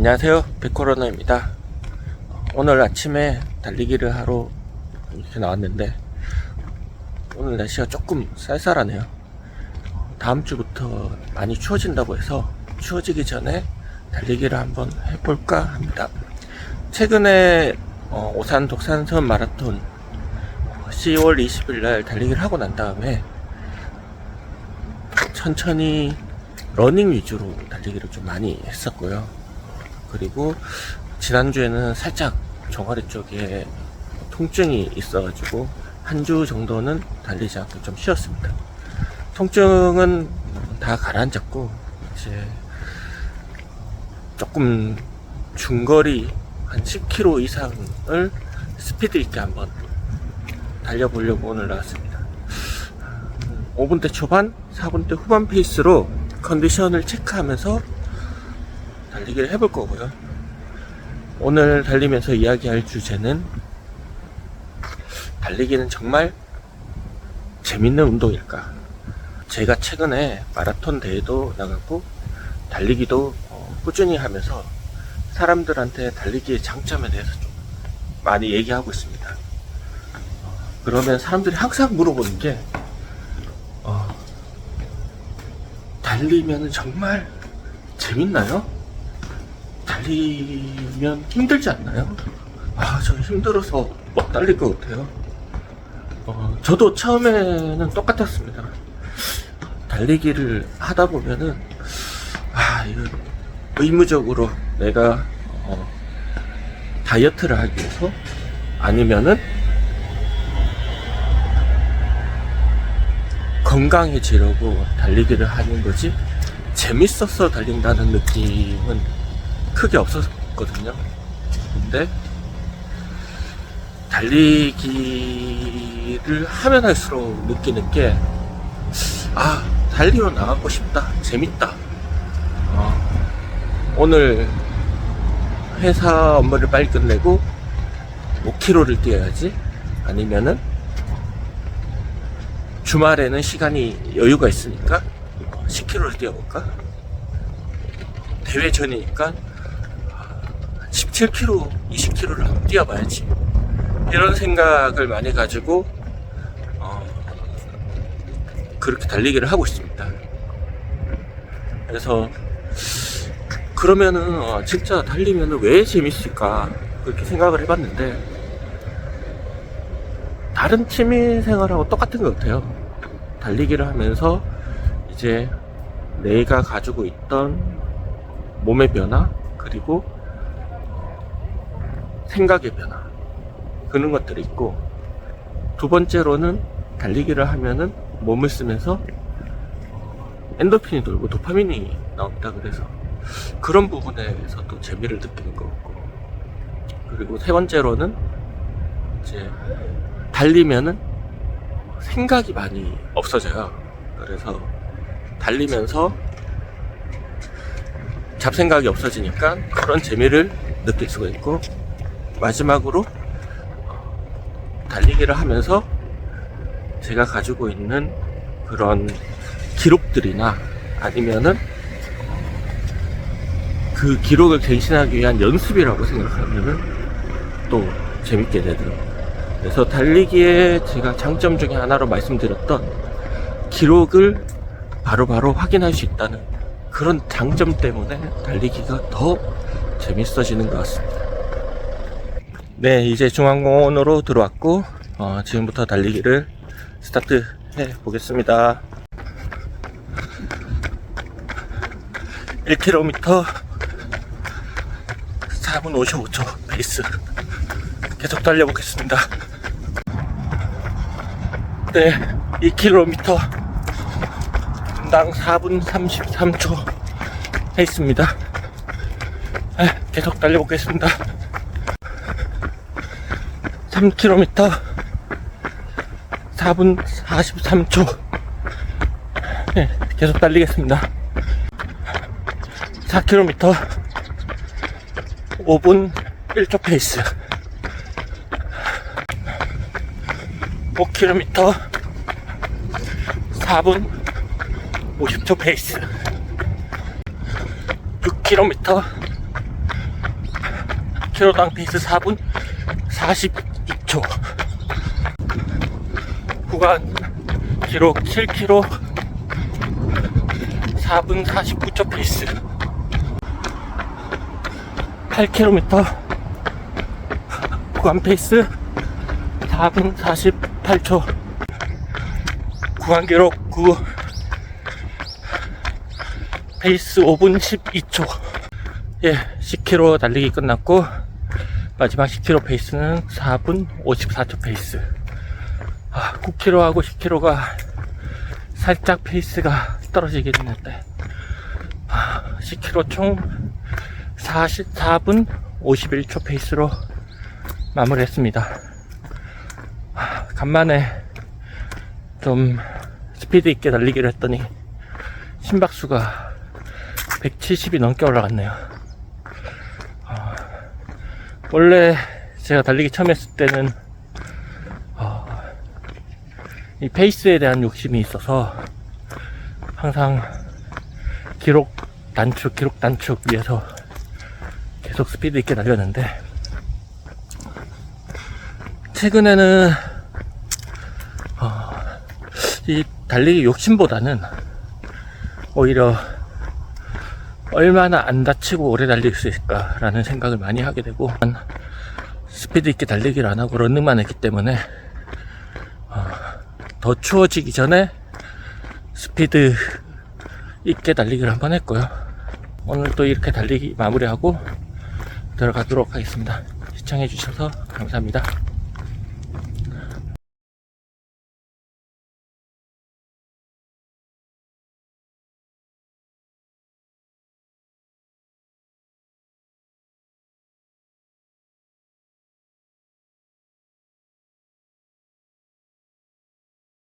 안녕하세요. 백코로나입니다. 오늘 아침에 달리기를 하러 이렇게 나왔는데 오늘 날씨가 조금 쌀쌀하네요. 다음 주부터 많이 추워진다고 해서 추워지기 전에 달리기를 한번 해볼까 합니다. 최근에 어, 오산 독산선 마라톤 10월 20일 날 달리기를 하고 난 다음에 천천히 러닝 위주로 달리기를 좀 많이 했었고요. 그리고 지난주에는 살짝 종아리 쪽에 통증이 있어가지고 한 주 정도는 달리지 않고 좀 쉬었습니다. 통증은 다 가라앉았고 이제 조금 중거리 한 10km 이상을 스피드 있게 한번 달려보려고 오늘 나왔습니다. 5분대 초반, 4분대 후반 페이스로 컨디션을 체크하면서 달리기를 해볼 거고요. 오늘 달리면서 이야기할 주제는 달리기는 정말 재밌는 운동일까? 제가 최근에 마라톤 대회도 나가고 달리기도 어, 꾸준히 하면서 사람들한테 달리기의 장점에 대해서 좀 많이 얘기하고 있습니다. 어, 그러면 사람들이 항상 물어보는 게 어, 달리면 정말 재밌나요? 달리면 힘들지 않나요? 아, 저 힘들어서 못 달릴 것 같아요. 어, 저도 처음에는 똑같았습니다. 달리기를 하다 보면은, 아, 이거 의무적으로 내가, 어, 다이어트를 하기 위해서 아니면은 건강해지려고 달리기를 하는 거지 재밌어서 달린다는 느낌은 크게 없었거든요. 근데 달리기를 하면 할수록 느끼는 게 아, 달리러 나가고 싶다. 재밌다. 어, 오늘 회사 업무를 빨리 끝내고 5km를 뛰어야지. 아니면은 주말에는 시간이 여유가 있으니까 10km를 뛰어볼까? 대회 전이니까 17km, 20km를 한번 뛰어봐야지. 이런 생각을 많이 가지고 어, 그렇게 달리기를 하고 있습니다. 그래서 그러면은 어, 진짜 달리면은 왜 재밌을까 그렇게 생각을 해봤는데 다른 취미 생활하고 똑같은 것 같아요. 달리기를 하면서 이제 내가 가지고 있던 몸의 변화 그리고 생각의 변화 그런 것들이 있고 두 번째로는 달리기를 하면은 몸을 쓰면서 엔도핀이 돌고 도파민이 나온다 그래서 그런 부분에서 또 재미를 느끼는 것 같고 그리고 세 번째로는 이제 달리면은 생각이 많이 없어져요. 그래서 달리면서 잡생각이 없어지니까 그런 재미를 느낄 수가 있고 마지막으로 달리기를 하면서 제가 가지고 있는 그런 기록들이나 아니면은 그 기록을 갱신하기 위한 연습이라고 생각하면은 또 재밌게 되더라고요. 그래서 달리기의 제가 장점 중에 하나로 말씀드렸던 기록을 바로 바로 확인할 수 있다는 그런 장점 때문에 달리기가 더 재밌어지는 것 같습니다. 네, 이제 중앙공원으로 들어왔고, 어, 지금부터 달리기를 스타트 해 보겠습니다. 1km 4분 55초 페이스 계속 달려보겠습니다. 네, 2km 당 4분 33초 페이스입니다. 네, 계속 달려보겠습니다. 3km 4분 43초. 네, 계속 달리겠습니다. 4km 5분 1초 페이스. 5km 4분 50초 페이스. 6km 10km당 페이스 4분 42초. 구간 기록 7km 4분 49초 페이스. 8km 구간 페이스 4분 48초. 구간 기록 9 페이스 5분 12초. 예, 10km 달리기 끝났고 마지막 10km 페이스는 4분 54초 페이스. 아, 9km하고 10km가 살짝 페이스가 떨어지긴 했는데 아, 10km 총 44분 51초 페이스로 마무리했습니다. 아, 간만에 좀 스피드 있게 달리기를 했더니 심박수가 170이 넘게 올라갔네요. 어, 원래 제가 달리기 처음 했을 때는 어, 이 페이스에 대한 욕심이 있어서 항상 기록 단축, 기록 단축 위해서 계속 스피드 있게 달렸는데 최근에는 어, 이 달리기 욕심보다는 오히려 얼마나 안 다치고 오래 달릴 수 있을까라는 생각을 많이 하게 되고 스피드 있게 달리기를 안 하고 런닝만 했기 때문에 어, 더 추워지기 전에 스피드 있게 달리기를 한번 했고요. 오늘 또 이렇게 달리기 마무리하고 들어가도록 하겠습니다. 시청해 주셔서 감사합니다